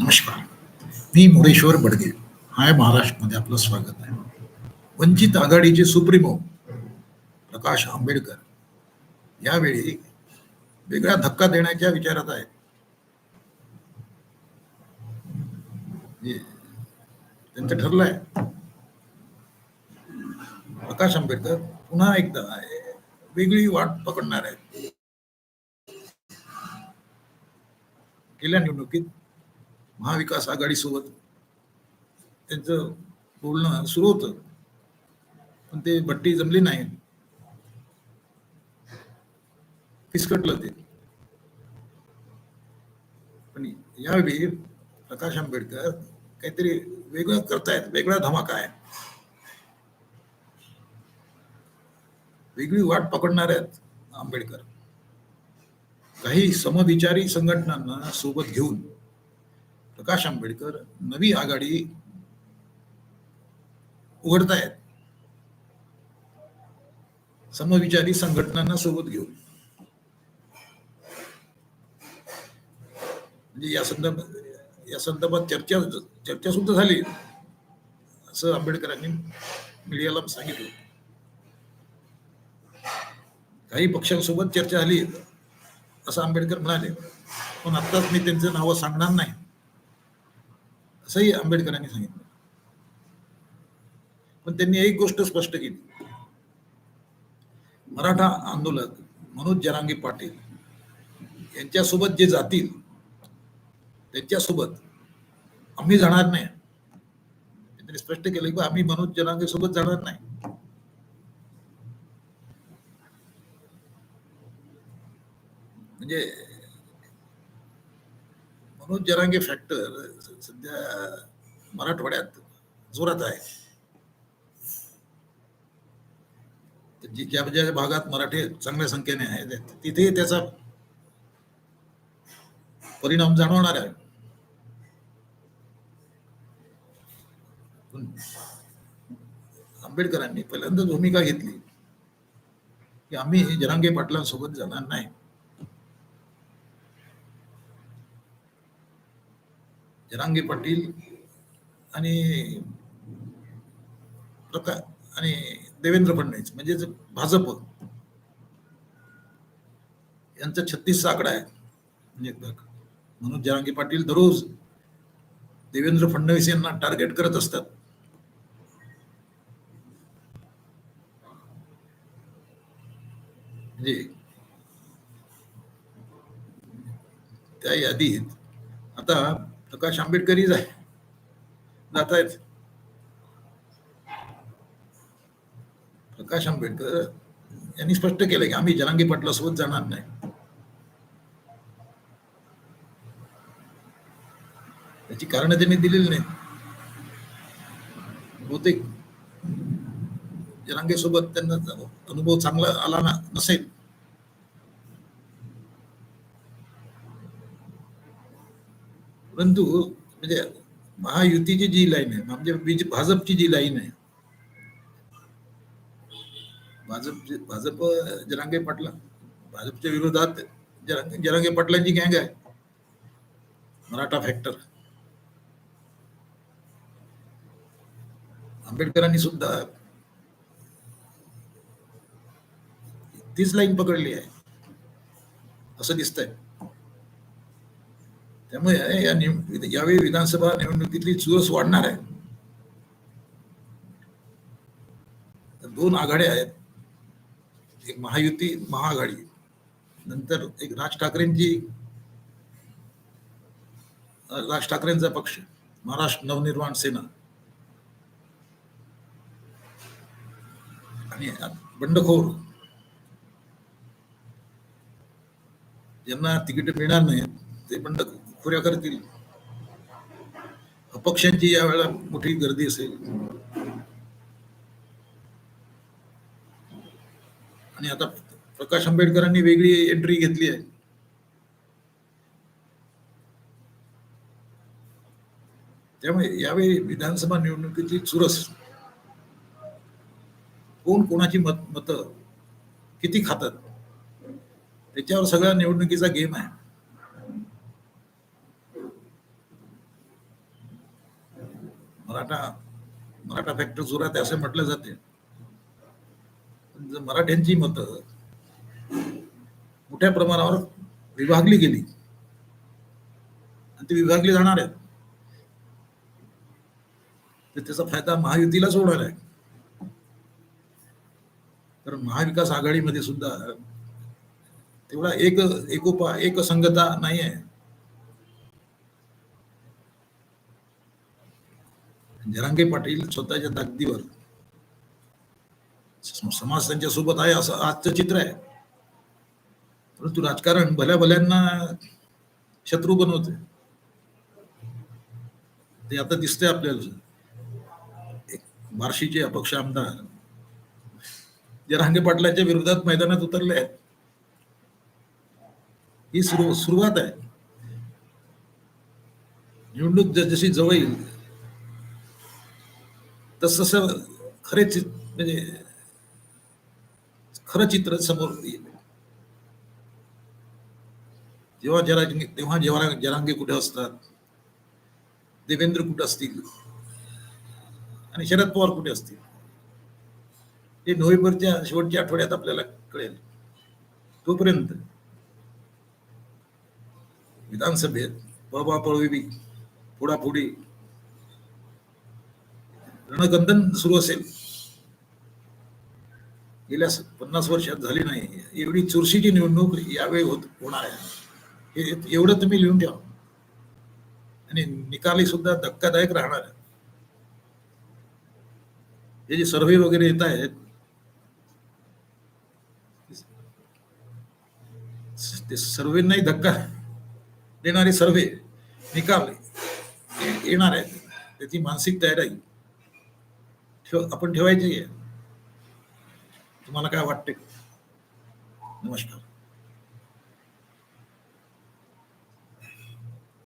नमस्कार. मी मुरेश्वर बडगे. हाय महाराष्ट्रमध्ये आपलं स्वागत आहे. वंचित आघाडीचे सुप्रीमो प्रकाश आंबेडकर यावेळी वेगळा धक्का देण्याच्या विचारात आहेत. त्यांचं ठरलंय. प्रकाश आंबेडकर पुन्हा एकदा वेगळी वाट पकडणार आहेत. गेल्या निवडणुकीत महाविकास आघाडीसोबत त्यांचं बोलणं सुरू होतं. पण ते भट्टी जमली नाही किसकटलं ते. पण यावेळी प्रकाश आंबेडकर काहीतरी वेगळं करतायत वेगळा धमाका आहे. वेगळी वाट पकडणार आहेत आंबेडकर. काही समविचारी संघटनांना सोबत घेऊन प्रकाश आंबेडकर नवी आघाडी उघडतायत. समविचारी संघटनांना सोबत घेऊन. म्हणजे या संदर्भात या संदर्भात चर्चा चर्चा सुद्धा झाली. असं आंबेडकरांनी मीडियाला सांगितलं. काही पक्षांसोबत चर्चा झाली असं आंबेडकर म्हणाले. पण आत्ताच मी त्यांचं नावं सांगणार नाही. असंही आंबेडकरांनी सांगितलं. पण त्यांनी एक गोष्ट स्पष्ट केली. मराठा आंदोलक मनोज जरांगे पाटील यांच्यासोबत जे जातील त्यांच्यासोबत आम्ही जाणार नाही. त्यांनी स्पष्ट केलं की आम्ही मनोज जरांगे सोबत जाणार नाही. म्हणजे मनोज जरांगे फॅक्टर सध्या मराठवाड्यात जोरात आहे. ज्या ज्या भागात मराठी चांगल्या संख्येने आहेत तिथे त्याचा परिणाम जाणवणार आहे. आंबेडकरांनी पहिल्यांदाच भूमिका घेतली की आम्ही जरांगे पाटलांसोबत जाणार नाही. जरांगे पाटील आणि प्रका आणि देवेंद्र फडणवीस म्हणजे भाजप. यांचा छत्तीसचा आकडा आहे. म्हणजे म्हणून जरांगे पाटील दररोज देवेंद्र फडणवीस यांना टार्गेट करत असतात. म्हणजे त्या यादीत आता प्रकाश आंबेडकरीच आहे जात आहेत प्रकाश आंबेडकर यांनी स्पष्ट केलं की आम्ही जनांगी पाटलासोबत जाणार नाही. त्याची कारण त्यांनी दिलेली नाही बहुतेक जनांगे सोबत त्यांना अनुभव चांगला आला ना नसेल. परंतु म्हणजे महायुतीची जी लाईन आहे म्हणजे भाजपची जी लाईन आहे भाजप भाजप जरांगे पाटला भाजपच्या विरोधात जरांगे जरांगे पाटलांची गँग आहे. मराठा फॅक्टर. आंबेडकरांनी सुद्धा तीच लाईन पकडली आहे. असं दिसतंय. त्यामुळे या निव- यावेळी विधानसभा निवडणुकीतली चुरस वाढणार आहे. तर दोन आघाड्या आहेत. एक महायुती महाआघाडी. नंतर एक राज ठाकरेंची राज ठाकरेंचा पक्ष महाराष्ट्र नवनिर्माण सेना. आणि बंडखोर. ज्यांना तिकीट मिळणार नाहीत ते बंडखोर. खुऱ्या करतील. अपक्षांची यावेळेला मोठी गर्दी असेल. आणि आता प्रकाश आंबेडकरांनी वेगळी एंट्री घेतली आहे. त्यामुळे यावेळी विधानसभा निवडणुकीतली चुरस. कोण कोणाची मत मत किती खातात त्याच्यावर सगळ्या निवडणुकीचा गेम आहे. मराठा मराठा फॅक्टर जोरात असे म्हटलं जाते. पण जर मराठ्यांची मतं मोठ्या प्रमाणावर विभागली गेली आणि ती विभागली जाणार आहेत तर त्याचा फायदा महायुतीलाच होणार आहे. तर महाविकास आघाडीमध्ये सुद्धा तेवढा एक एकोपा एकसंगता नाही आहे जरांगे पाटील स्वतःच्या ताकदीवर. समाज त्यांच्यासोबत आहे असं आजचं चित्र आहे. परंतु राजकारण भल्या भल्यांना शत्रू बनवते ते आता दिसतंय आपल्याला. एक बार्शीचे अपक्ष आमदार. जरांगे पाटलांच्या विरोधात मैदानात उतरले आहेत. ही सुरू सुरुवात आहे. निवडणूक जशी जवळ येईल तस तसं खरे चित म्हणजे खरं चित्र समोर येईल. जेव्हा जरांगे तेव्हा जेव्हा जरांगे कुठे असतात देवेंद्र कुठे असतील आणि शरद पवार कुठे असतील ते नोव्हेंबरच्या शेवटच्या आठवड्यात आपल्याला कळेल. तोपर्यंत विधानसभेत पळवापळवी फोडाफोडी रणगंधन सुरू असेल. गेल्या पन्नास वर्षात झाली नाही. एवढी चुरशीची निवडणूक यावेळी होत होणार आहे. हे एवढं तुम्ही लिहून ठेवा. आणि निकाली सुद्धा धक्कादायक राहणार आहे. हे जे सर्वे वगैरे येत आहेत ते सर्वेंनाही धक्का देणारे सर्वे निकाल येणार आहेत. त्याची मानसिक तयारी ठेव आपण ठेवायची आहे तुम्हाला काय वाटते नमस्कार.